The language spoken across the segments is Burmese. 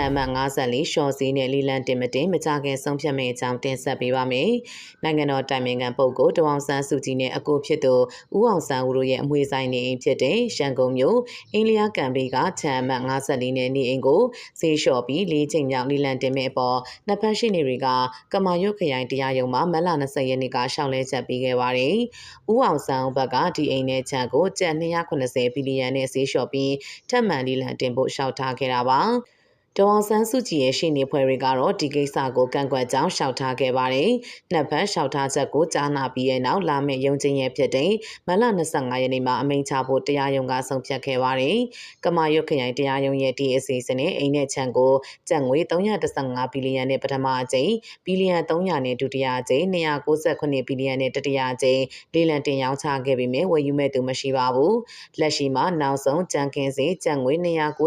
ံအမှတ်54ရှော့စီနဲ့လီလန်တင်မတင်မကြခင်ဆုံးဖြတ်မယ့်အကြောင်းတင်ဆက်ပေးပါမယ်။နိုင်ငံတော်တိုင်ပင်ခံပုဂ္ဂိုလ်တဝအောင်ဆန်းစုကြည်နဲ့အကိုဖြစ်သူဦးအောင်ဆန်းဦးတို့ရဲ့အမွေဆိုင်နေအိမ်ဖြစ်တဲ့ရန်ကုန်မြို့အင်းလျားကံပေးကခြံအမှတ်54နဲ့နေအိမ်ကိုဈေးလျှော့ပြီးလေးချိန်မြောက်လီလန်တင်မဲ့အပေါ်နှစ်ဖက်ရှိနေတွေကကမာရွတ်ခရိုင်တရားရုံးမှာမက်လာ20ရက်နေ့ကရှောက်လဲချက်ပေးခဲ့ပါတယ်။ဦးအောင်ဆန်းဦးဘက်ကဒီအိမ်နဲ့ခြံကိုကျပ်290ဘီလီယံနဲ့ဈေးလျှော့ပြီးထပ်မံလီလန်တင်ဖို့ရှောက်ထားခဲ့တာပါ။ ဒေါအောင်ဆန်းစုကြည်ရဲ့ရှေ့နေဖွဲ့တွေကတော့ဒီကိစ္စကိုကန့်ကွက်ကြောင်းရှောက်ထားခဲ့ပါတယ်။နှစ်ဖက်ရှောက်ထားချက်ကိုကြားနာပြီးတဲ့နောက်လာမယ့်ရုံးချင်းရဲ့ဖြစ်တဲ့မလ25ရက်နေ့မှာအမိန့်ချဖို့တရားရုံးကဆုံးဖြတ်ခဲ့ပါတယ်။ကမာရွတ်ခရိုင်တရားရုံးရဲ့ဒီအစီအစဉ်နဲ့အိမ်နဲ့ချန်ကိုကျပ်ငွေ315ဘီလီယံနဲ့ပထမအကြိမ်ဘီလီယံ300နဲ့ဒုတိယအကြိမ်298ဘီလီယံနဲ့တတိယအကြိမ်လေးလံတင်ရောင်းချခဲ့ပြီးမြဲဝယ်ယူမဲ့သူမရှိပါဘူး။လက်ရှိမှာနောက်ဆုံးကြံခင်းစီကျပ်ငွေ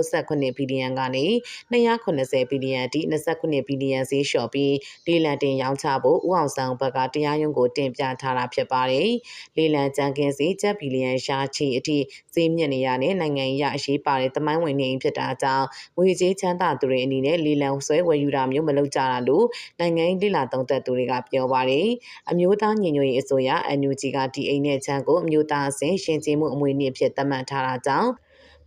298ဘီလီယံကနေ280ဘီလီယံအထိ29ဘီလီယံဈေးလျှော့ပြီးလေလံတင်ရောင်းချဖို့ဦးအောင်ဆောင်ဘက်ကတရားရုံးကိုတင်ပြထားတာဖြစ်ပါတယ်။လေလံကြံကင်းဈေးကျပ်ဘီလီယံရှားချီအထိဈေးမြင့်နေရတဲ့နိုင်ငံရေးအရေးပါတဲ့တမိုင်းဝင်နေဖြစ်တာကြောင့်ငွေကြေးချမ်းသာသူတွေအနေနဲ့လေလံဆွဲဝယ်ယူတာမျိုးမလုပ်ကြတာလို့နိုင်ငံရေးလိလာသုံးသက်သူတွေကပြောပါတယ်။အမျိုးသားညီညွတ်ရေးအစိုးရ NUG ကဒီအိမ်နဲ့ချမ်းကိုအမျိုးသားအဆင့်ရှင်ကျေးမှုအမွေအနှစ်ဖြစ်သတ်မှတ်ထားတာကြောင့်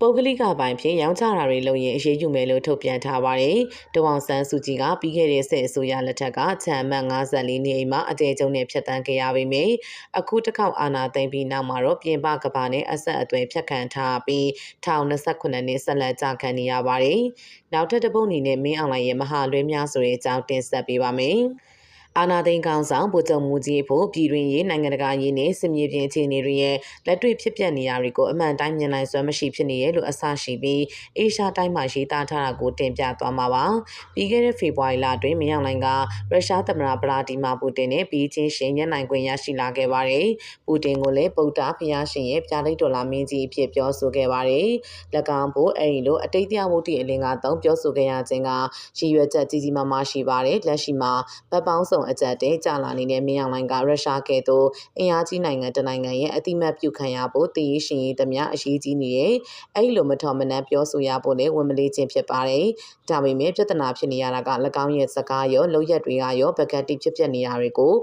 ပုဂ္ဂလိကပိုင်းဖြင့်ရောင်းချတာတွေလုပ်ရင်အရေးယူမယ်လို့ထုတ်ပြန်ထားပါတယ်။တဝအောင်ဆန်းစုကြည်ကပြီးခဲ့တဲ့ဆက်အစိုးရလက်ထက်ကခြံမှတ်54နေအိမ်မှာအတဲကျုံနဲ့ဖျက်ဆီးခဲ့ရပေမယ့်အခုတစ်ခေါက်အာဏာသိမ်းပြီးနောက်မှာတော့ပြင်ပကဘာနဲ့အဆက်အသွယ်ဖြတ်ခံထားပြီး1029နှစ်ဆက်လက်ကြာခံနေရပါတယ်။နောက်ထပ်တစ်ပုတ်အနေနဲ့မင်းအောင်လှိုင်ရဲ့မဟာလွဲများဆိုတဲ့အကြောင်းတင်ဆက်ပေးပါမယ်။ အာနာသိန်းကောင်ဆောင်ဗိုလ်ချုပ်မူကြီးဖို့ပြည်တွင်းရေးနိုင်ငံတကာရေးနဲ့စစ်မြေပြင်အခြေအနေတွေရဲ့လက်တွေ့ဖြစ်ပျက်နေရတွေကိုအမှန်တိုင်းမြင်နိုင်စွမ်းမရှိဖြစ်နေရဲ့လို့အဆရှိပြီးအေရှားတိုင်းမှာရေးသားထားတာကိုတင်ပြသွားမှာပါပြီးခဲ့တဲ့ဖေဖော်ဝါရီလအတွင်းမြောင်လိုင်းကရုရှားသမ္မတဗလာဒီမာပူတင်နဲ့ပြီးချင်းရှင်ညနိုင်ခွင့်ရရှိလာခဲ့ပါတယ်ပူတင်ကိုလည်းဗုဒ္ဓဖျားရှင်ရဲ့ပြားလိတ်ဒေါ်လာမင်းကြီးအဖြစ်ပြောဆိုခဲ့ပါတယ်၎င်းဖို့အဲဒီလိုအတိတ်တရားဝတ္တိအလင်းကသုံးပြောဆိုခဲ့ရခြင်းကရည်ရွယ်ချက်ကြီးကြီးမားမားရှိပါတယ်လက်ရှိမှာဗတ်ပေါင်းစုံအကြက်တဲကြာလာနေတဲ့မင်းအောင်လှိုင်ကရုရှားကဲ့သို့အင်အားကြီးနိုင်ငံတနိုင်ငံရဲ့အတိမတ်ပြုခံရဖို့တည်ရရှင်ရေးသမျှအရေးကြီးနေရဲ့အဲ့လိုမထော်မနှံပြောဆိုရဖို့လည်းဝန်မလေးခြင်းဖြစ်ပါတယ်။ဒါပေမဲ့ပြဿနာဖြစ်နေရတာက၎င်းရဲ့စကားရောလုပ်ရက်တွေကရောပကတိဖြစ်ဖြစ်နေရတွေကို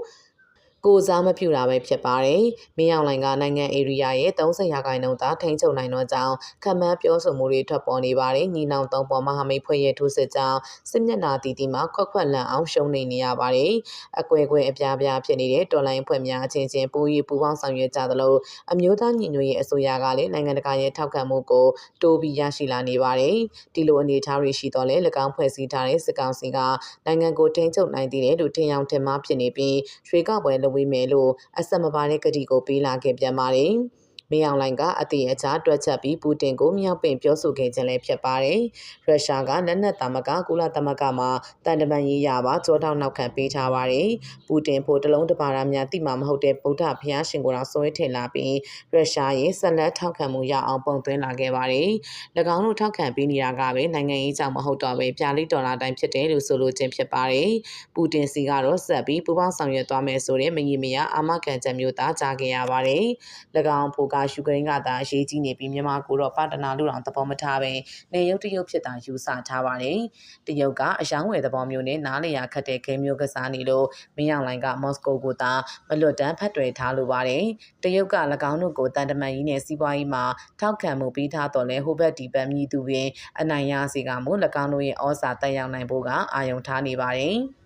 ကိုစားမပြုတာပဲဖြစ်ပါတယ်။မင်းအောင်လှိုင်ကနိုင်ငံဧရိယာရဲ့30ရာခိုင်နှုန်းသာထိန်းချုပ်နိုင်တော့ကြောင်းခံမှန်းပြောဆိုမှုတွေထွက်ပေါ်နေပါတယ်။ညီနောင်သုံးပေါ်မဟာမိတ်ဖွဲ့ရဲ့ထိုးစစ်ကြောင်းစစ်မျက်နှာတီတီမှာခွက်ခွက်လန့်အောင်ရှုံးနေနေရပါတယ်။အကွဲကွဲအပြားပြားဖြစ်နေတဲ့တော်လိုင်းဖွဲ့များအချင်းချင်းပူးရီပူးပေါင်းဆောင်ရွက်ကြသလိုအမျိုးသားညီညွတ်ရေးအစိုးရကလည်းနိုင်ငံတကာရဲ့ထောက်ခံမှုကိုတိုးပြီးရရှိလာနေပါတယ်။ဒီလိုအနေအထားတွေရှိတော့လေ၎င်းဖွဲ့စည်းထားတဲ့စစ်ကောင်စီကနိုင်ငံကိုထိန်းချုပ်နိုင်သေးတယ်လို့ထင်အောင်ထင်မှားဖြစ်နေပြီးရွှေကောက်ပွဲလုပ်ဝေးမယ်လို့အဆက်မပါတဲ့ကတိကိုပေးလာခဲ့ပြန်ပါတယ်။ မင်းအောင်လှိုင်ကအသေးအချာတွက်ချက်ပြီးပူတင်ကိုမြောက်ပင်ပြောဆိုခဲ့ခြင်းလည်းဖြစ်ပါတယ်။ရုရှားကလက်နက်သမဂကုလသမဂ္ဂမှာတန်တမန်ရေးရပါကြောထောက်နောက်ခံပေးထားပါတယ်။ပူတင်ဖို့တလုံးတပါးများတိမှမဟုတ်တဲ့ဗုဒ္ဓဘုရားရှင်ကိုတော့ဆွဲထင်လာပြီးရုရှားရဲ့ဆက်လက်ထောက်ခံမှုရအောင်ပုံသွင်းလာခဲ့ပါတယ်။၎င်းတို့ထောက်ခံပေးနေတာကပဲနိုင်ငံရေးကြောင့်မဟုတ်တော့ပဲပြာလိဒေါ်လာတိုင်းဖြစ်တယ်လို့ဆိုလိုခြင်းဖြစ်ပါတယ်။ပူတင်စီကတော့ဆက်ပြီးပူပေါင်းဆောင်ရွက်သွားမယ်ဆိုတဲ့မကြီးမရအာမခံချက်မျိုးသားကြားခဲ့ရပါတယ်။၎င်းဖို့ကယူကရိန်းကသာအရေးကြီးနေပြီးမြန်မာကိုတော့ပါတနာလူတော်သဘောမထားပဲနေရုပ်တရုပ်ဖြစ်တာယူဆထားပါတယ်။တရုတ်ကအယောင်းဝယ်သဘောမျိုးနဲ့နားလည်ရခက်တဲ့ဂိမ်းမျိုးကစားနေလို့မင်းအောင်လိုင်ကမော်စကိုကိုသာမလွတ်တမ်းဖတ်တွယ်ထားလိုပါတယ်။တရုတ်က၎င်းတို့ကိုတန်တမန်ကြီးနဲ့စီးပွားရေးမှာထောက်ခံမှုပေးထားတော့လဲဟိုဘက်ဒီဘက်မြည်သူပင်အနိုင်ရစေကမှု၎င်းတို့ရဲ့ဩဇာတက်ရောက်နိုင်ဖို့ကအာရုံထားနေပါတယ်။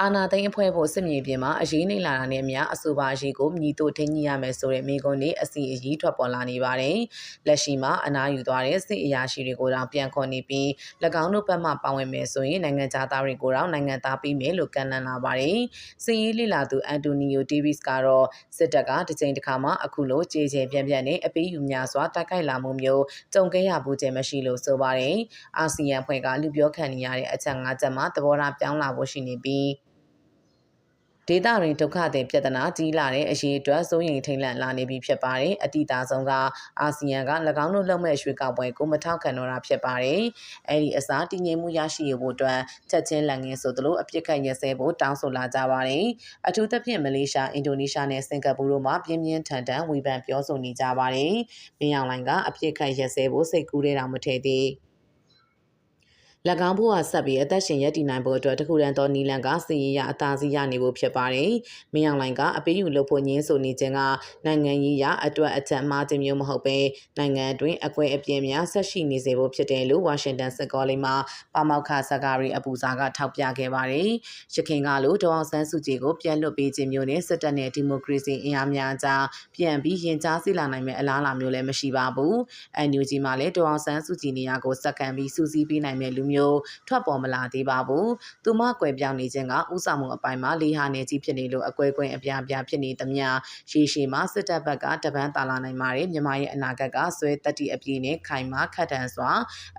အာနာသိန်းအဖွဲ့ဖို့စစ်မြေပြင်မှာအရေးနေလာတာနဲ့အမျှအဆိုပါအရေးကိုမြည်တို့ထင်းကြီးရမယ်ဆိုတဲ့မိကွန်းတွေအစီအရေးထွက်ပေါ်လာနေပါတယ်။လက်ရှိမှာအနာယူသွားတဲ့စစ်အရာရှိတွေကိုတောင်ပြန်ခေါ်နေပြီး၎င်းတို့ဘက်မှပါဝင်မယ်ဆိုရင်နိုင်ငံသားတွေကိုတောင်နိုင်ငံသားပြီးမယ်လို့ကန့်လန့်လာပါတယ်။စစ်ရေးလိလာသူအန်တိုနီယိုဒေးဗစ်ကတော့စစ်တပ်ကတစ်ချိန်တစ်ခါမှအခုလိုကြေကြေပြန့်ပြန့်နဲ့အပေးယူများစွာတိုက်ခိုက်လာမှုမျိုးကြုံခဲ့ရဘူးခြင်းမရှိလို့ဆိုပါတယ်။အာဆီယံဖွဲ့ကလူပြောခံနေရတဲ့အချက်၅ချက်မှာသဘောထားပြောင်းလာဖို့ရှိနေပြီး ဒေသတွင်ဒုက္ခသည်ပြဿနာကြီးလာတဲ့အရေးအတွက်စိုးရိမ်ထိန်လန့်လာနေပြီဖြစ်ပါတယ်။အတိအသားဆုံးကအာဆီယံက၎င်းတို့လုပ်မဲ့ရွှေကောက်ပွဲကိုမထောက်ခံတော့တာဖြစ်ပါတယ်။အဲဒီအစားတည်ငြိမ်မှုရရှိရဖို့အတွက်ချက်ချင်းလက်ငင်းဆိုသလိုအပြစ်ခတ်ရစဲဖို့တောင်းဆိုလာကြပါတယ်။အထူးသဖြင့်မလေးရှား၊အင်ဒိုနီးရှားနဲ့စင်ကာပူတို့မှပြင်းပြင်းထန်ထန်ဝေဖန်ပြောဆိုနေကြပါတယ်။မင်းအောင်လှိုင်ကအပြစ်ခတ်ရစဲဖို့စိတ်ကူးတဲ့တောင်မထည့်သေး။မ၎ င်းဘုရားဆက်ပြီးအသက်ရှင်ရပ်တည်နိုင်ဖို့အတွက်တခုတည်းသောနီလန်ကစီရင်ရအသာစီးရနေဖို့ဖြစ်ပါတယ်။မင်းအောင်လှိုင်ကအပေးယူလုပ်ဖို့ညင်းဆိုနေခြင်းကနိုင်ငံရေးရအတွက်အချက်အမှားခြင်းမျိုးမဟုတ်ပဲနိုင်ငံအတွင်းအကွဲအပြင်းများဆက်ရှိနေစေဖို့ဖြစ်တယ်လို့ဝါရှင်တန်စစ်ကောလိပ်မှာပါမောက္ခဆက်ကရီအပူစာကထောက်ပြခဲ့ပါတယ်။ရခိုင်ကလိုဒေါအောင်ဆန်းစုကြည်ကိုပြန်လွတ်ပေးခြင်းမျိုးနဲ့စစ်တပ်နဲ့ဒီမိုကရေစီအင်အားများကြားပြန်ပြီးရင်ကြားစီလာနိုင်မယ့်အလားအလာမျိုးလည်းမရှိပါဘူး။ NUG မှာလည်းဒေါအောင်ဆန်းစုကြည်နေရာကိုစက္ကန့်ပြီးစူးစီးပေးနိုင်မယ့်လူမျိုးထွက်ပေါ်မလာသေးပါဘူး။သူမကွယ်ပြောင်းနေခြင်းကဥဆောင်မှုအပိုင်းမှာလေးဟာနေကြီးဖြစ်နေလို့အကွဲကွဲအပြားပြားဖြစ်နေသမျှရေရှည်မှာစစ်တပ်ဘက်ကတပန်းတာလာနိုင်ပါတယ်။မြန်မာရဲ့အနာဂတ်ကဆွဲတက်တီအပြည့်နဲ့ခိုင်မာခတ်တန်စွာ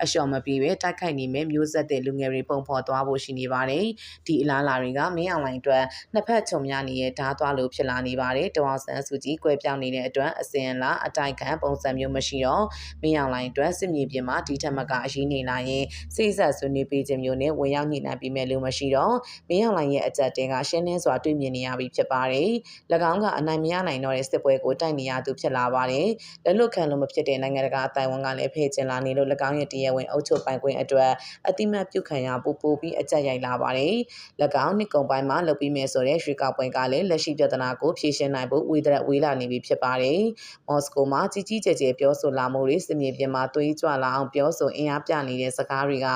အလျှော်မပြေပဲတိုက်ခိုက်နေမဲ့မျိုးဆက်တဲ့လူငယ်တွေပုံဖော်သွားဖို့ရှိနေပါတယ်။ဒီအလားအလာတွေကမင်းအောင်လှိုင်အတွက်နှစ်ဖက်ချုံများနေတဲ့ဓာတ်သွားလို့ဖြစ်လာနေပါတယ်။တောင်ဆန်းစုကြည်ကွယ်ပြောင်းနေတဲ့အတွက်အစင်လာအတိုက်ခံပုံစံမျိုးမရှိတော့မင်းအောင်လှိုင်အတွက်စစ်မြေပြင်မှာဒီထက်မကအရေးနေလာရင်စိတ်ဆက်ဆွေးနွေးပေးခြင်းမျိုးနဲ့ဝင်ရောက်ညှိနှိုင်းပြီးမဲ့လို့မရှိတော့မင်းအောင်လှိုင်ရဲ့အကြက်တဲကရှင်းလင်းစွာတွေ့မြင်နေရပြီဖြစ်ပါတယ်။၎င်းကအနိုင်မရနိုင်တော့တဲ့စစ်ပွဲကိုတိုက်နေရသူဖြစ်လာပါတယ်။လက်လွတ်ခံလို့မဖြစ်တဲ့နိုင်ငံတကာအတိုင်းဝန်ကလည်းဖဲ့ကျင်လာနေလို့၎င်းရဲ့တရားဝင်အုပ်ချုပ်ပိုင်ခွင့်အတွက်အတိမတ်ပြုခံရပူပူပြီးအကြက်ရိုက်လာပါတယ်။၎င်းနှစ်ကုံပိုင်းမှာလုပ်ပြီးမယ်ဆိုတဲ့ရွှေကောက်ပွဲကလည်းလက်ရှိပြဿနာကိုဖြေရှင်းနိုင်ဖို့ဝေဒရက်ဝေးလာနေပြီဖြစ်ပါတယ်။မော်စကိုမှာကြီးကြီးကျယ်ကျယ်ပြောဆိုလာမှုတွေစစ်မြေပြင်မှာသွေးကြွလာအောင်ပြောဆိုအင်အားပြနေတဲ့စကားတွေက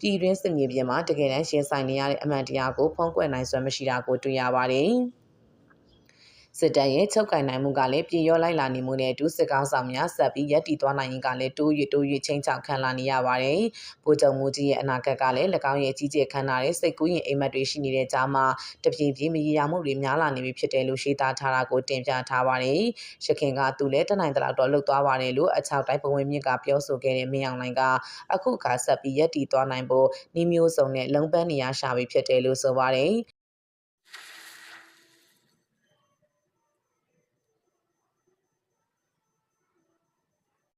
ပြည်တွင်းစစ်မြေပြင်မှာတကယ်တမ်းရှင်းဆိုင်နေရတဲ့အမှန်တရားကိုဖုံးကွယ်နိုင်စွမ်းမရှိတာကိုတွေ့ရပါတယ်။ စစ်တပ်ရဲ့ချုပ်ကင်နိုင်မှုကလည်းပြည်ရောလိုက်လာနေမှုနဲ့အတူစစ်ကောင်းဆောင်များဆက်ပြီးရပ်တည်သွားနိုင်ရင်ကလည်းတိုး၍တိုး၍ချင်းချောက်ခံလာနေရပါတယ်။ဗိုလ်ချုပ်မှုကြီးရဲ့အနာဂတ်ကလည်း၎င်းရဲ့ကြီးကျယ်ခမ်းနားတဲ့စိတ်ကူးရင်အိမ်မက်တွေရှိနေတဲ့ကြားမှာတပြေးပြေးမရေရာမှုတွေများလာနေပြီဖြစ်တယ်လို့ရှင်းသားထားတာကိုတင်ပြထားပါတယ်။ရခင်ကသူလည်းတနိုင်တလောက်တော့လှုပ်သွားပါတယ်လို့အချောက်တိုင်းပဝင်မြင့်ကပြောဆိုခဲ့တဲ့မင်းအောင်လှိုင်ကအခုခါဆက်ပြီးရပ်တည်သွားနိုင်ဖို့နှီးမျိုးစုံနဲ့လုံပန်းနေရရှာပြီဖြစ်တယ်လို့ဆိုပါတယ်